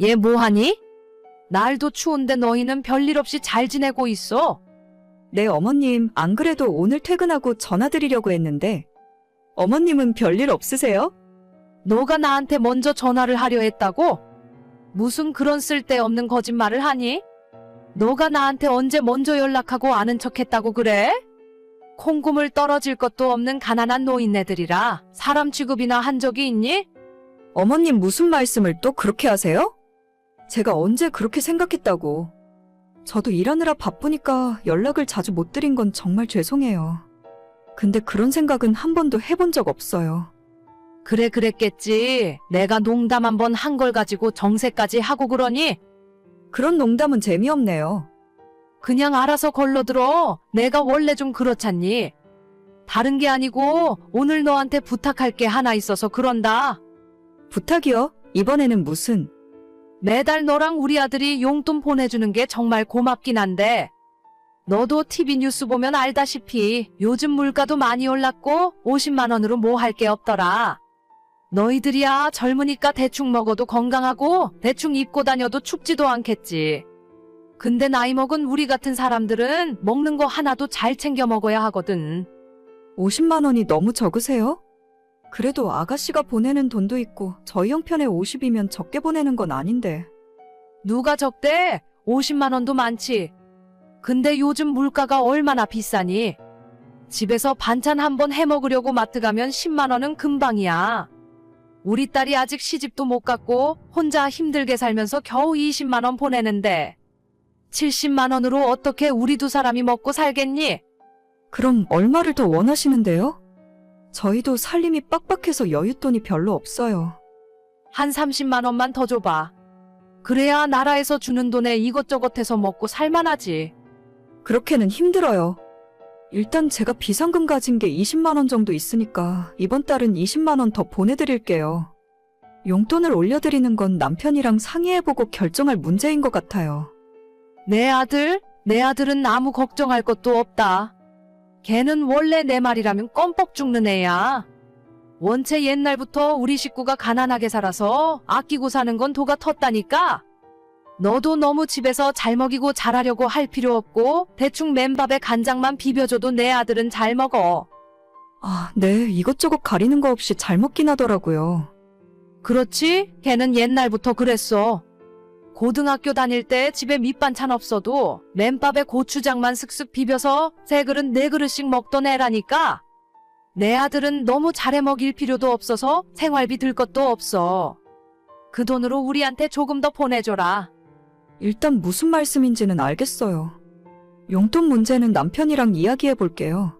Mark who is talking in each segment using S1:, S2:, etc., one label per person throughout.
S1: 얘 뭐하니? 날도 추운데 너희는 별일 없이 잘 지내고 있어.
S2: 네, 어머님, 안 그래도 오늘 퇴근하고 전화드리려고 했는데, 어머님은 별일 없으세요?
S1: 너가 나한테 먼저 전화를 하려 했다고? 무슨 그런 쓸데없는 거짓말을 하니? 너가 나한테 언제 먼저 연락하고 아는 척 했다고 그래? 콩고물 떨어질 것도 없는 가난한 노인네들이라 사람 취급이나 한 적이 있니?
S2: 어머님 무슨 말씀을 또 그렇게 하세요? 제가 언제 그렇게 생각했다고. 저도 일하느라 바쁘니까 연락을 자주 못 드린 건 정말 죄송해요. 근데 그런 생각은 한 번도 해본 적 없어요.
S1: 그래 그랬겠지. 내가 농담 한 번 한 걸 가지고 정색까지 하고 그러니?
S2: 그런 농담은 재미없네요.
S1: 그냥 알아서 걸러들어. 내가 원래 좀 그렇잖니. 다른 게 아니고 오늘 너한테 부탁할 게 하나 있어서 그런다.
S2: 부탁이요? 이번에는 무슨,
S1: 매달 너랑 우리 아들이 용돈 보내주는 게 정말 고맙긴 한데 너도 TV 뉴스 보면 알다시피 요즘 물가도 많이 올랐고 50만 원으로 뭐 할 게 없더라. 너희들이야 젊으니까 대충 먹어도 건강하고 대충 입고 다녀도 춥지도 않겠지. 근데 나이 먹은 우리 같은 사람들은 먹는 거 하나도 잘 챙겨 먹어야 하거든.
S2: 50만 원이 너무 적으세요? 그래도 아가씨가 보내는 돈도 있고 저희 형편에 50이면 적게 보내는 건 아닌데.
S1: 누가 적대? 50만 원도 많지. 근데 요즘 물가가 얼마나 비싸니? 집에서 반찬 한 번 해 먹으려고 마트 가면 10만 원은 금방이야. 우리 딸이 아직 시집도 못 갔고 혼자 힘들게 살면서 겨우 20만 원 보내는데 70만 원으로 어떻게 우리 두 사람이 먹고 살겠니?
S2: 그럼 얼마를 더 원하시는데요? 저희도 살림이 빡빡해서 여윳돈이 별로 없어요.
S1: 한 30만 원만 더 줘봐. 그래야 나라에서 주는 돈에 이것저것 해서 먹고 살만하지.
S2: 그렇게는 힘들어요. 일단 제가 비상금 가진 게 20만 원 정도 있으니까 이번 달은 20만 원 더 보내드릴게요. 용돈을 올려드리는 건 남편이랑 상의해보고 결정할 문제인 것 같아요.
S1: 내 아들? 내 아들은 아무 걱정할 것도 없다. 걔는 원래 내 말이라면 껌뻑 죽는 애야. 원체 옛날부터 우리 식구가 가난하게 살아서 아끼고 사는 건 도가 텄다니까. 너도 너무 집에서 잘 먹이고 잘하려고 할 필요 없고 대충 맨밥에 간장만 비벼줘도 내 아들은 잘 먹어.
S2: 아, 네, 이것저것 가리는 거 없이 잘 먹긴 하더라고요.
S1: 그렇지? 걔는 옛날부터 그랬어. 고등학교 다닐 때 집에 밑반찬 없어도 맨밥에 고추장만 슥슥 비벼서 세 그릇 네 그릇씩 먹던 애라니까. 내 아들은 너무 잘해 먹일 필요도 없어서 생활비 들 것도 없어. 그 돈으로 우리한테 조금 더 보내줘라.
S2: 일단 무슨 말씀인지는 알겠어요. 용돈 문제는 남편이랑 이야기해 볼게요.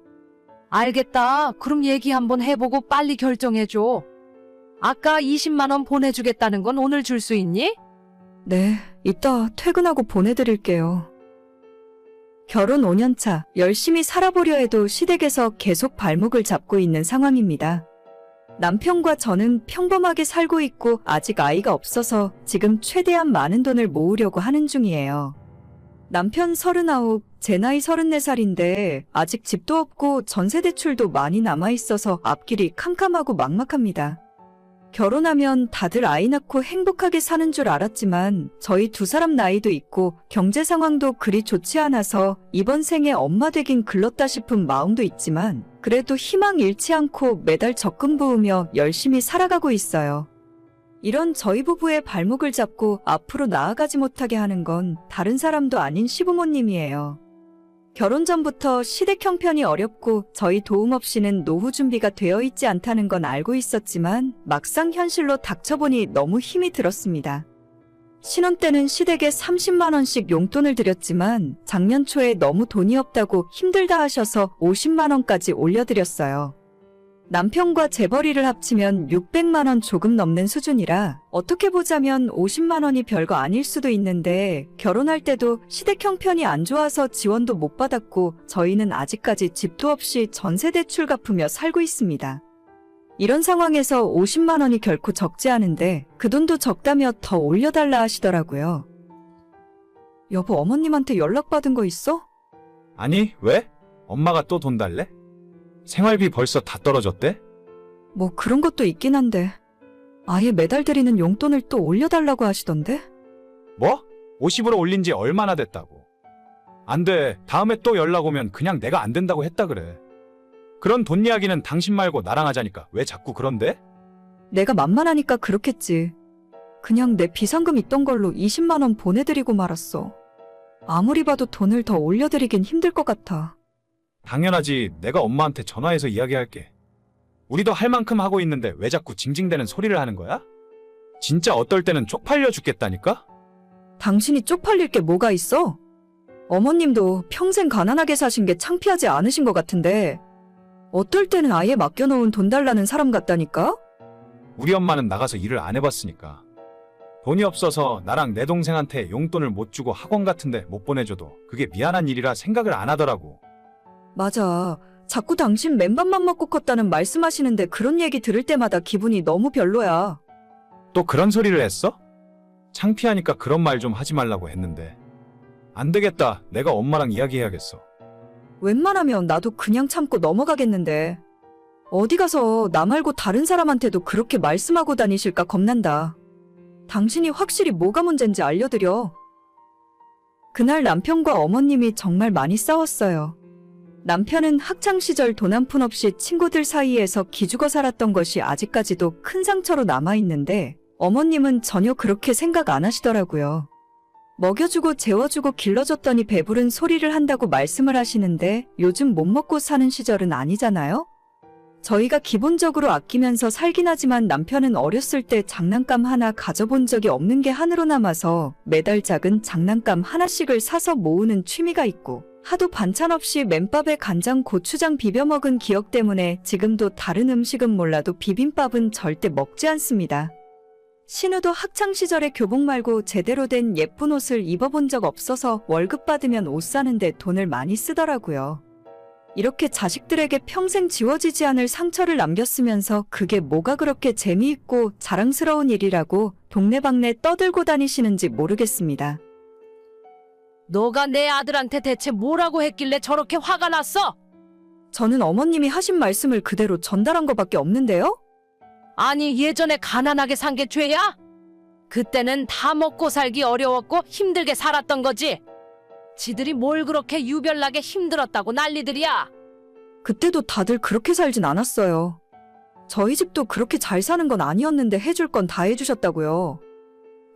S1: 알겠다. 그럼 얘기 한번 해보고 빨리 결정해줘. 아까 20만원 보내주겠다는 건 오늘 줄 수 있니?
S2: 네, 이따 퇴근하고 보내드릴게요. 결혼 5년차, 열심히 살아보려 해도 시댁에서 계속 발목을 잡고 있는 상황입니다. 남편과 저는 평범하게 살고 있고 아직 아이가 없어서 지금 최대한 많은 돈을 모으려고 하는 중이에요. 남편 39, 제 나이 34살인데 아직 집도 없고 전세 대출도 많이 남아있어서 앞길이 캄캄하고 막막합니다. 결혼하면 다들 아이 낳고 행복하게 사는 줄 알았지만 저희 두 사람 나이도 있고 경제 상황도 그리 좋지 않아서 이번 생에 엄마 되긴 글렀다 싶은 마음도 있지만 그래도 희망 잃지 않고 매달 적금 부으며 열심히 살아가고 있어요. 이런 저희 부부의 발목을 잡고 앞으로 나아가지 못하게 하는 건 다른 사람도 아닌 시부모님이에요. 결혼 전부터 시댁 형편이 어렵고 저희 도움 없이는 노후 준비가 되어 있지 않다는 건 알고 있었지만 막상 현실로 닥쳐보니 너무 힘이 들었습니다. 신혼 때는 시댁에 30만 원씩 용돈을 드렸지만 작년 초에 너무 돈이 없다고 힘들다 하셔서 50만 원까지 올려드렸어요. 남편과 재벌이를 합치면 600만 원 조금 넘는 수준이라 어떻게 보자면 50만 원이 별거 아닐 수도 있는데 결혼할 때도 시댁 형편이 안 좋아서 지원도 못 받았고 저희는 아직까지 집도 없이 전세 대출 갚으며 살고 있습니다. 이런 상황에서 50만 원이 결코 적지 않은데 그 돈도 적다며 더 올려달라 하시더라고요. 여보 어머님한테 연락받은 거 있어?
S3: 아니, 왜? 엄마가 또 돈 달래? 생활비 벌써 다 떨어졌대?
S2: 뭐 그런 것도 있긴 한데 아예 매달 드리는 용돈을 또 올려달라고 하시던데?
S3: 뭐? 50으로 올린 지 얼마나 됐다고. 안 돼. 다음에 또 연락 오면 그냥 내가 안 된다고 했다 그래. 그런 돈 이야기는 당신 말고 나랑 하자니까 왜 자꾸 그런데?
S2: 내가 만만하니까 그렇겠지. 그냥 내 비상금 있던 걸로 20만 원 보내드리고 말았어. 아무리 봐도 돈을 더 올려드리긴 힘들 것 같아.
S3: 당연하지. 내가 엄마한테 전화해서 이야기할게. 우리도 할 만큼 하고 있는데 왜 자꾸 징징대는 소리를 하는 거야? 진짜 어떨 때는 쪽팔려 죽겠다니까?
S2: 당신이 쪽팔릴 게 뭐가 있어? 어머님도 평생 가난하게 사신 게 창피하지 않으신 것 같은데, 어떨 때는 아예 맡겨놓은 돈 달라는 사람 같다니까?
S3: 우리 엄마는 나가서 일을 안 해봤으니까. 돈이 없어서 나랑 내 동생한테 용돈을 못 주고 학원 같은데 못 보내줘도 그게 미안한 일이라 생각을 안 하더라고.
S2: 맞아. 자꾸 당신 맨밥만 먹고 컸다는 말씀하시는데 그런 얘기 들을 때마다 기분이 너무 별로야.
S3: 또 그런 소리를 했어? 창피하니까 그런 말 좀 하지 말라고 했는데. 안 되겠다. 내가 엄마랑 이야기해야겠어.
S2: 웬만하면 나도 그냥 참고 넘어가겠는데. 어디 가서 나 말고 다른 사람한테도 그렇게 말씀하고 다니실까 겁난다. 당신이 확실히 뭐가 문제인지 알려드려. 그날 남편과 어머님이 정말 많이 싸웠어요. 남편은 학창시절 돈 한 푼 없이 친구들 사이에서 기죽어 살았던 것이 아직까지도 큰 상처로 남아있는데 어머님은 전혀 그렇게 생각 안 하시더라고요. 먹여주고 재워주고 길러줬더니 배부른 소리를 한다고 말씀을 하시는데 요즘 못 먹고 사는 시절은 아니잖아요? 저희가 기본적으로 아끼면서 살긴 하지만 남편은 어렸을 때 장난감 하나 가져본 적이 없는 게 한으로 남아서 매달 작은 장난감 하나씩을 사서 모으는 취미가 있고 하도 반찬 없이 맨밥에 간장 고추장 비벼 먹은 기억 때문에 지금도 다른 음식은 몰라도 비빔밥은 절대 먹지 않습니다. 신우도 학창 시절에 교복 말고 제대로 된 예쁜 옷을 입어본 적 없어서 월급 받으면 옷 사는데 돈을 많이 쓰더라고요. 이렇게 자식들에게 평생 지워지지 않을 상처를 남겼으면서 그게 뭐가 그렇게 재미있고 자랑스러운 일이라고 동네방네 떠들고 다니시는지 모르겠습니다.
S1: 너가 내 아들한테 대체 뭐라고 했길래 저렇게 화가 났어?
S2: 저는 어머님이 하신 말씀을 그대로 전달한 것밖에 없는데요?
S1: 아니 예전에 가난하게 산 게 죄야? 그때는 다 먹고 살기 어려웠고 힘들게 살았던 거지. 지들이 뭘 그렇게 유별나게 힘들었다고 난리들이야.
S2: 그때도 다들 그렇게 살진 않았어요. 저희 집도 그렇게 잘 사는 건 아니었는데 해줄 건 다 해주셨다고요.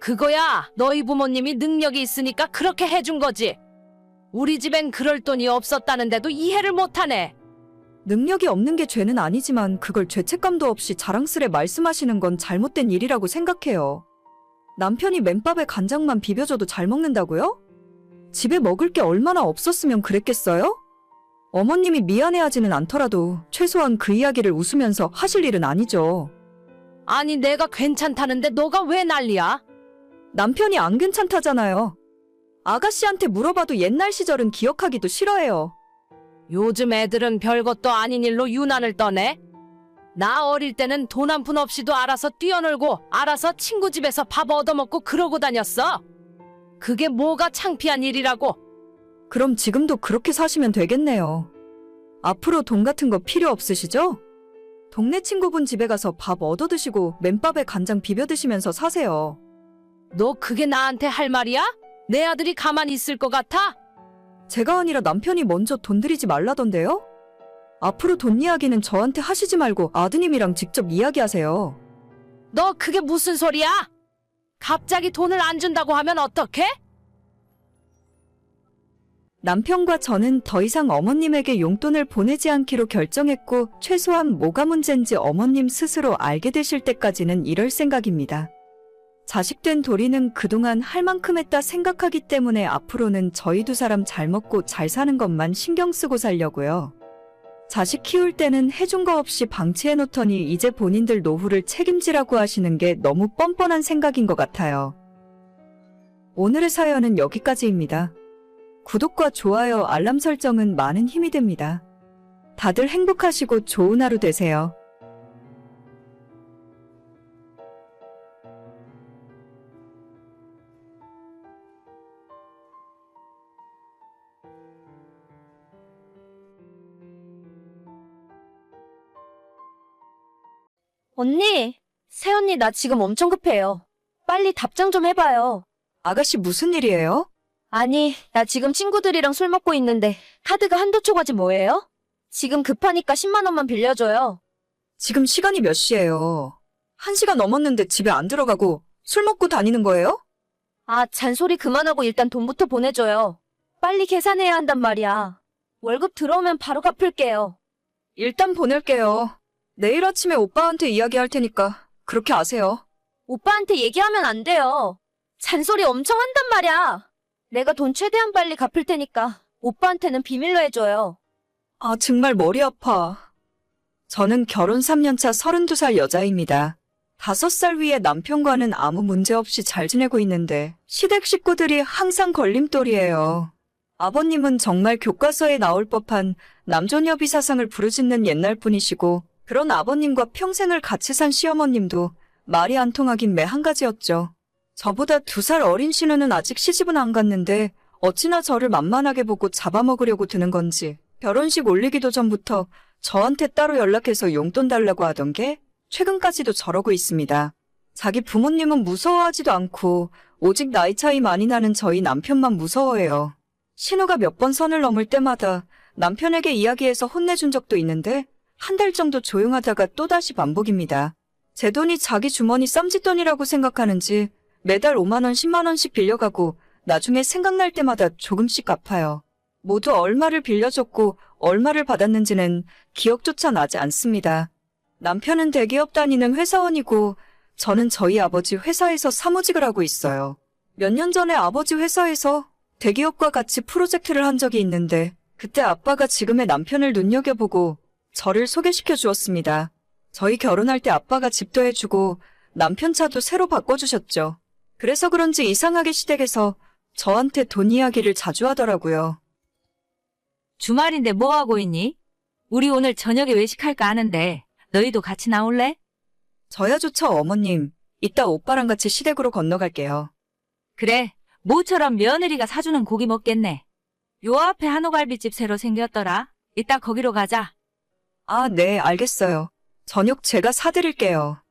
S1: 그거야 너희 부모님이 능력이 있으니까 그렇게 해준 거지. 우리 집엔 그럴 돈이 없었다는데도 이해를 못하네.
S2: 능력이 없는 게 죄는 아니지만 그걸 죄책감도 없이 자랑스레 말씀하시는 건 잘못된 일이라고 생각해요. 남편이 맨밥에 간장만 비벼줘도 잘 먹는다고요? 집에 먹을 게 얼마나 없었으면 그랬겠어요? 어머님이 미안해하지는 않더라도 최소한 그 이야기를 웃으면서 하실 일은 아니죠.
S1: 아니 내가 괜찮다는데 너가 왜 난리야?
S2: 남편이 안 괜찮다잖아요. 아가씨한테 물어봐도 옛날 시절은 기억하기도 싫어해요.
S1: 요즘 애들은 별것도 아닌 일로 유난을 떠네. 나 어릴 때는 돈 한 푼 없이도 알아서 뛰어놀고 알아서 친구 집에서 밥 얻어먹고 그러고 다녔어. 그게 뭐가 창피한 일이라고.
S2: 그럼 지금도 그렇게 사시면 되겠네요. 앞으로 돈 같은 거 필요 없으시죠? 동네 친구분 집에 가서 밥 얻어 드시고 맨밥에 간장 비벼 드시면서 사세요.
S1: 너 그게 나한테 할 말이야? 내 아들이 가만히 있을 것 같아?
S2: 제가 아니라 남편이 먼저 돈 들이지 말라던데요? 앞으로 돈 이야기는 저한테 하시지 말고 아드님이랑 직접 이야기하세요.
S1: 너 그게 무슨 소리야? 갑자기 돈을 안 준다고 하면 어떡해?
S2: 남편과 저는 더 이상 어머님에게 용돈을 보내지 않기로 결정했고 최소한 뭐가 문제인지 어머님 스스로 알게 되실 때까지는 이럴 생각입니다. 자식된 도리는 그동안 할 만큼 했다 생각하기 때문에 앞으로는 저희 두 사람 잘 먹고 잘 사는 것만 신경 쓰고 살려고요. 자식 키울 때는 해준 거 없이 방치해 놓더니 이제 본인들 노후를 책임지라고 하시는 게 너무 뻔뻔한 생각인 것 같아요. 오늘의 사연은 여기까지입니다. 구독과 좋아요, 알람 설정은 많은 힘이 됩니다. 다들 행복하시고 좋은 하루 되세요.
S4: 언니, 새언니 나 지금 엄청 급해요. 빨리 답장 좀 해봐요.
S2: 아가씨 무슨 일이에요?
S4: 아니, 나 지금 친구들이랑 술 먹고 있는데 카드가 한두 초가지 뭐예요? 지금 급하니까 10만 원만 빌려줘요.
S2: 지금 시간이 몇 시예요? 한 시간 넘었는데 집에 안 들어가고 술 먹고 다니는 거예요?
S4: 아, 잔소리 그만하고 일단 돈부터 보내줘요. 빨리 계산해야 한단 말이야. 월급 들어오면 바로 갚을게요.
S2: 일단 보낼게요. 내일 아침에 오빠한테 이야기할 테니까 그렇게 아세요.
S4: 오빠한테 얘기하면 안 돼요. 잔소리 엄청 한단 말이야. 내가 돈 최대한 빨리 갚을 테니까 오빠한테는 비밀로 해줘요.
S2: 아, 정말 머리 아파. 저는 결혼 3년차 32살 여자입니다. 5살 위에 남편과는 아무 문제 없이 잘 지내고 있는데 시댁 식구들이 항상 걸림돌이에요. 아버님은 정말 교과서에 나올 법한 남존여비 사상을 부르짖는 옛날 분이시고 그런 아버님과 평생을 같이 산 시어머님도 말이 안 통하긴 매한 가지였죠. 저보다 두 살 어린 신우는 아직 시집은 안 갔는데 어찌나 저를 만만하게 보고 잡아먹으려고 드는 건지 결혼식 올리기도 전부터 저한테 따로 연락해서 용돈 달라고 하던 게 최근까지도 저러고 있습니다. 자기 부모님은 무서워하지도 않고 오직 나이 차이 많이 나는 저희 남편만 무서워해요. 신우가 몇 번 선을 넘을 때마다 남편에게 이야기해서 혼내준 적도 있는데 한 달 정도 조용하다가 또다시 반복입니다. 제 돈이 자기 주머니 쌈짓돈이라고 생각하는지 매달 5만원, 10만원씩 빌려가고 나중에 생각날 때마다 조금씩 갚아요. 모두 얼마를 빌려줬고 얼마를 받았는지는 기억조차 나지 않습니다. 남편은 대기업 다니는 회사원이고 저는 저희 아버지 회사에서 사무직을 하고 있어요. 몇 년 전에 아버지 회사에서 대기업과 같이 프로젝트를 한 적이 있는데 그때 아빠가 지금의 남편을 눈여겨보고 저를 소개시켜 주었습니다. 저희 결혼할 때 아빠가 집도 해주고 남편 차도 새로 바꿔주셨죠. 그래서 그런지 이상하게 시댁에서 저한테 돈 이야기를 자주 하더라고요.
S5: 주말인데 뭐 하고 있니? 우리 오늘 저녁에 외식할까 하는데 너희도 같이 나올래?
S2: 저야 좋죠, 어머님. 이따 오빠랑 같이 시댁으로 건너갈게요.
S5: 그래. 모처럼 며느리가 사주는 고기 먹겠네. 요 앞에 한옥갈비집 새로 생겼더라. 이따 거기로 가자.
S2: 아, 네, 알겠어요. 저녁 제가 사드릴게요.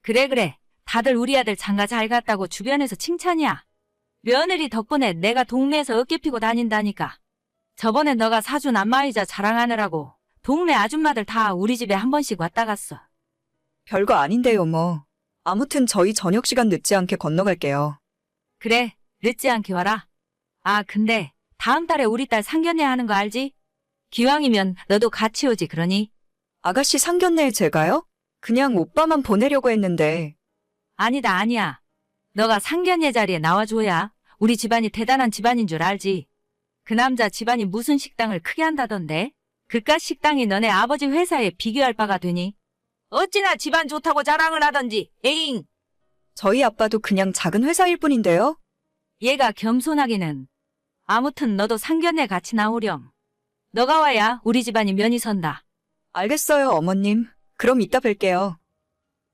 S5: 그래 그래. 다들 우리 아들 장가 잘 갔다고 주변에서 칭찬이야. 며느리 덕분에 내가 동네에서 어깨 피고 다닌다니까. 저번에 너가 사준 안마의자 자랑하느라고 동네 아줌마들 다 우리 집에 한 번씩 왔다 갔어.
S2: 별거 아닌데요, 뭐. 아무튼 저희 저녁 시간 늦지 않게 건너갈게요.
S5: 그래, 늦지 않게 와라. 아, 근데 다음 달에 우리 딸 상견례 하는 거 알지? 기왕이면 너도 같이 오지 그러니?
S2: 아가씨 상견례에 제가요? 그냥 오빠만 보내려고 했는데.
S5: 아니다, 아니야. 너가 상견례 자리에 나와줘야 우리 집안이 대단한 집안인 줄 알지. 그 남자 집안이 무슨 식당을 크게 한다던데? 그깟 식당이 너네 아버지 회사에 비교할 바가 되니? 어찌나 집안 좋다고 자랑을 하던지, 에잉!
S2: 저희 아빠도 그냥 작은 회사일 뿐인데요.
S5: 얘가 겸손하기는. 아무튼 너도 상견례 같이 나오렴. 너가 와야 우리 집안이 면이 선다.
S2: 알겠어요, 어머님. 그럼 이따 뵐게요.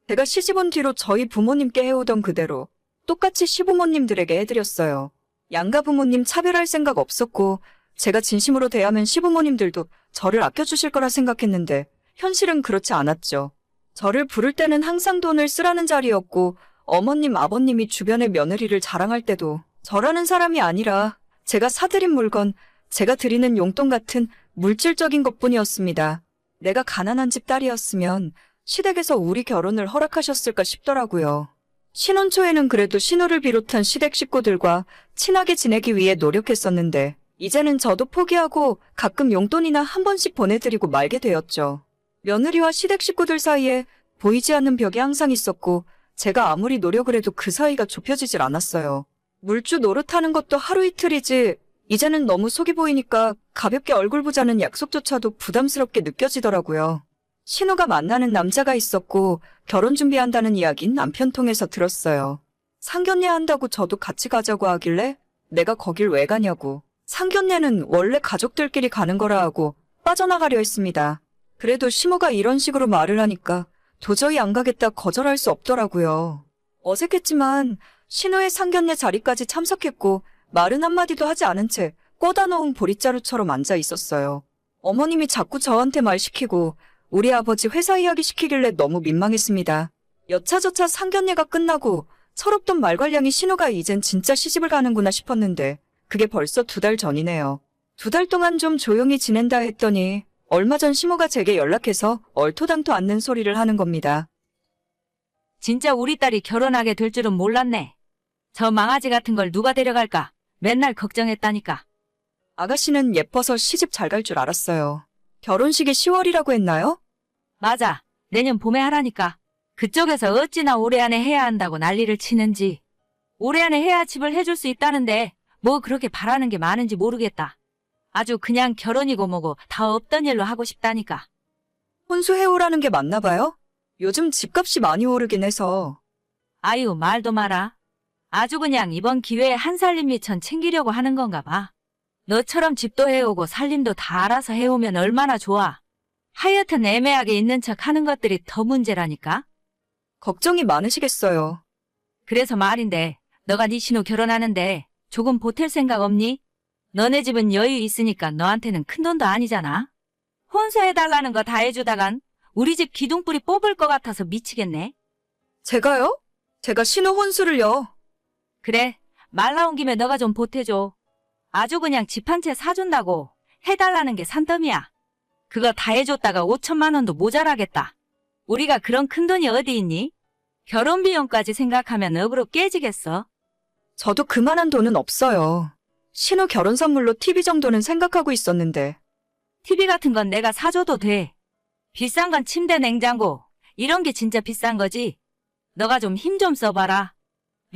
S2: 제가 시집 온 뒤로 저희 부모님께 해오던 그대로 똑같이 시부모님들에게 해드렸어요. 양가 부모님 차별할 생각 없었고 제가 진심으로 대하면 시부모님들도 저를 아껴주실 거라 생각했는데 현실은 그렇지 않았죠. 저를 부를 때는 항상 돈을 쓰라는 자리였고 어머님, 아버님이 주변의 며느리를 자랑할 때도 저라는 사람이 아니라 제가 사드린 물건, 제가 드리는 용돈 같은 물질적인 것뿐이었습니다. 내가 가난한 집 딸이었으면 시댁에서 우리 결혼을 허락하셨을까 싶더라고요. 신혼 초에는 그래도 신우를 비롯한 시댁 식구들과 친하게 지내기 위해 노력했었는데 이제는 저도 포기하고 가끔 용돈이나 한 번씩 보내드리고 말게 되었죠. 며느리와 시댁 식구들 사이에 보이지 않는 벽이 항상 있었고 제가 아무리 노력을 해도 그 사이가 좁혀지질 않았어요. 물주 노릇하는 것도 하루 이틀이지 이제는 너무 속이 보이니까 가볍게 얼굴 보자는 약속조차도 부담스럽게 느껴지더라고요. 신우가 만나는 남자가 있었고 결혼 준비한다는 이야기는 남편 통해서 들었어요. 상견례 한다고 저도 같이 가자고 하길래 내가 거길 왜 가냐고. 상견례는 원래 가족들끼리 가는 거라 하고 빠져나가려 했습니다. 그래도 시모가 이런 식으로 말을 하니까 도저히 안 가겠다 거절할 수 없더라고요. 어색했지만 신우의 상견례 자리까지 참석했고 말은 한마디도 하지 않은 채 꽂아 놓은 보릿자루처럼 앉아 있었어요. 어머님이 자꾸 저한테 말 시키고 우리 아버지 회사 이야기 시키길래 너무 민망했습니다. 여차저차 상견례가 끝나고 철없던 말괄량이 신우가 이젠 진짜 시집을 가는구나 싶었는데 그게 벌써 두 달 전이네요. 두 달 동안 좀 조용히 지낸다 했더니 얼마 전 시모가 제게 연락해서 얼토당토 않는 소리를 하는 겁니다.
S5: 진짜 우리 딸이 결혼하게 될 줄은 몰랐네. 저 망아지 같은 걸 누가 데려갈까? 맨날 걱정했다니까.
S2: 아가씨는 예뻐서 시집 잘 갈 줄 알았어요. 결혼식이 10월이라고 했나요?
S5: 맞아. 내년 봄에 하라니까. 그쪽에서 어찌나 올해 안에 해야 한다고 난리를 치는지. 올해 안에 해야 집을 해줄 수 있다는데 뭐 그렇게 바라는 게 많은지 모르겠다. 아주 그냥 결혼이고 뭐고 다 없던 일로 하고 싶다니까.
S2: 혼수해오라는 게 맞나 봐요? 요즘 집값이 많이 오르긴 해서
S5: 아유 말도 마라. 아주 그냥 이번 기회에 한 살림 미천 챙기려고 하는 건가 봐. 너처럼 집도 해오고 살림도 다 알아서 해오면 얼마나 좋아. 하여튼 애매하게 있는 척 하는 것들이 더 문제라니까.
S2: 걱정이 많으시겠어요.
S5: 그래서 말인데 너가 네 신우 결혼하는데 조금 보탤 생각 없니? 너네 집은 여유 있으니까 너한테는 큰 돈도 아니잖아. 혼수해달라는 거 다 해주다간 우리 집 기둥뿌리 뽑을 것 같아서 미치겠네.
S2: 제가요? 제가 신우 혼수를요.
S5: 그래 말 나온 김에 너가 좀 보태줘. 아주 그냥 집 한 채 사준다고 해달라는 게 산더미야. 그거 다 해줬다가 5천만 원도 모자라겠다. 우리가 그런 큰 돈이 어디 있니? 결혼 비용까지 생각하면 억으로 깨지겠어.
S2: 저도 그만한 돈은 없어요. 신우 결혼 선물로 TV 정도는 생각하고 있었는데
S5: TV 같은 건 내가 사줘도 돼. 비싼 건 침대, 냉장고. 이런 게 진짜 비싼 거지. 너가 좀 힘 좀 써봐라.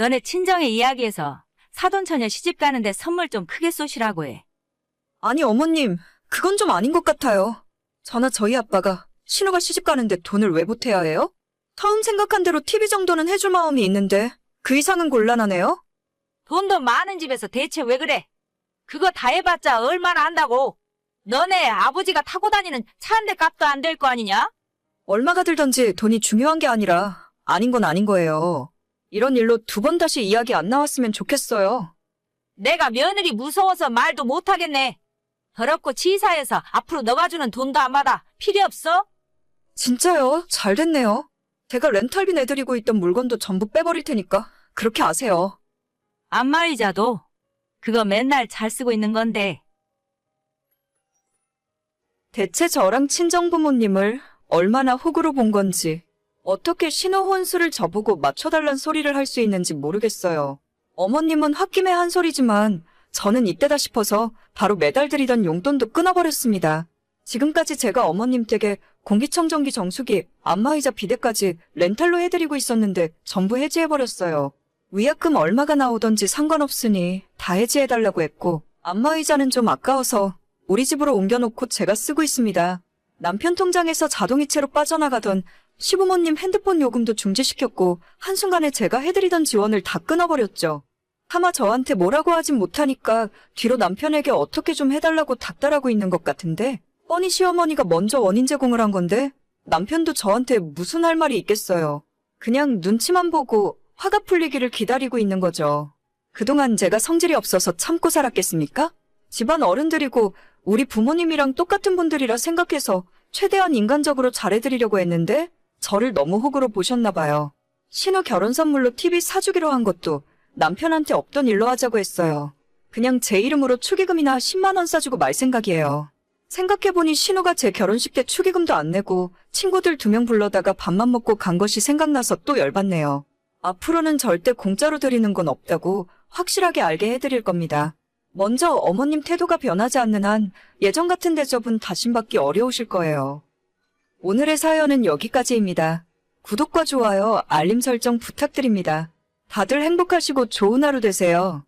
S5: 너네 친정의 이야기에서 사돈처녀 시집 가는데 선물 좀 크게 쏘시라고 해.
S2: 아니 어머님 그건 좀 아닌 것 같아요. 저나 저희 아빠가 신우가 시집 가는데 돈을 왜 보태야 해요? 처음 생각한 대로 TV 정도는 해줄 마음이 있는데 그 이상은 곤란하네요.
S5: 돈도 많은 집에서 대체 왜 그래? 그거 다 해봤자 얼마나 한다고. 너네 아버지가 타고 다니는 차 한 대 값도 안 될 거 아니냐?
S2: 얼마가 들던지 돈이 중요한 게 아니라 아닌 건 아닌 거예요. 이런 일로 두 번 다시 이야기 안 나왔으면 좋겠어요.
S5: 내가 며느리 무서워서 말도 못하겠네. 더럽고 치사해서 앞으로 너가 주는 돈도 안 받아. 필요 없어?
S2: 진짜요? 잘 됐네요. 제가 렌탈비 내드리고 있던 물건도 전부 빼버릴 테니까 그렇게 아세요.
S5: 안마의자도 그거 맨날 잘 쓰고 있는 건데
S2: 대체 저랑 친정 부모님을 얼마나 호구로 본 건지, 어떻게 신호 혼수를 저보고 맞춰달란 소리를 할 수 있는지 모르겠어요. 어머님은 홧김에 한 소리지만 저는 이때다 싶어서 바로 매달 드리던 용돈도 끊어버렸습니다. 지금까지 제가 어머님 댁에 공기청정기 정수기, 안마의자 비대까지 렌탈로 해드리고 있었는데 전부 해지해버렸어요. 위약금 얼마가 나오던지 상관없으니 다 해지해달라고 했고, 안마의자는 좀 아까워서 우리 집으로 옮겨놓고 제가 쓰고 있습니다. 남편 통장에서 자동이체로 빠져나가던 시부모님 핸드폰 요금도 중지시켰고 한순간에 제가 해드리던 지원을 다 끊어버렸죠. 차마 저한테 뭐라고 하진 못하니까 뒤로 남편에게 어떻게 좀 해달라고 닥달하고 있는 것 같은데 뻔히 시어머니가 먼저 원인 제공을 한 건데 남편도 저한테 무슨 할 말이 있겠어요. 그냥 눈치만 보고 화가 풀리기를 기다리고 있는 거죠. 그동안 제가 성질이 없어서 참고 살았겠습니까? 집안 어른들이고 우리 부모님이랑 똑같은 분들이라 생각해서 최대한 인간적으로 잘해드리려고 했는데 저를 너무 호구로 보셨나 봐요. 신우 결혼 선물로 TV 사주기로 한 것도 남편한테 없던 일로 하자고 했어요. 그냥 제 이름으로 축의금이나 10만 원 싸주고 말 생각이에요. 생각해보니 신우가 제 결혼식 때 축의금도 안 내고 친구들 두 명 불러다가 밥만 먹고 간 것이 생각나서 또 열받네요. 앞으로는 절대 공짜로 드리는 건 없다고 확실하게 알게 해드릴 겁니다. 먼저 어머님 태도가 변하지 않는 한 예전 같은 대접은 다신 받기 어려우실 거예요. 오늘의 사연은 여기까지입니다. 구독과 좋아요, 알림 설정 부탁드립니다. 다들 행복하시고 좋은 하루 되세요.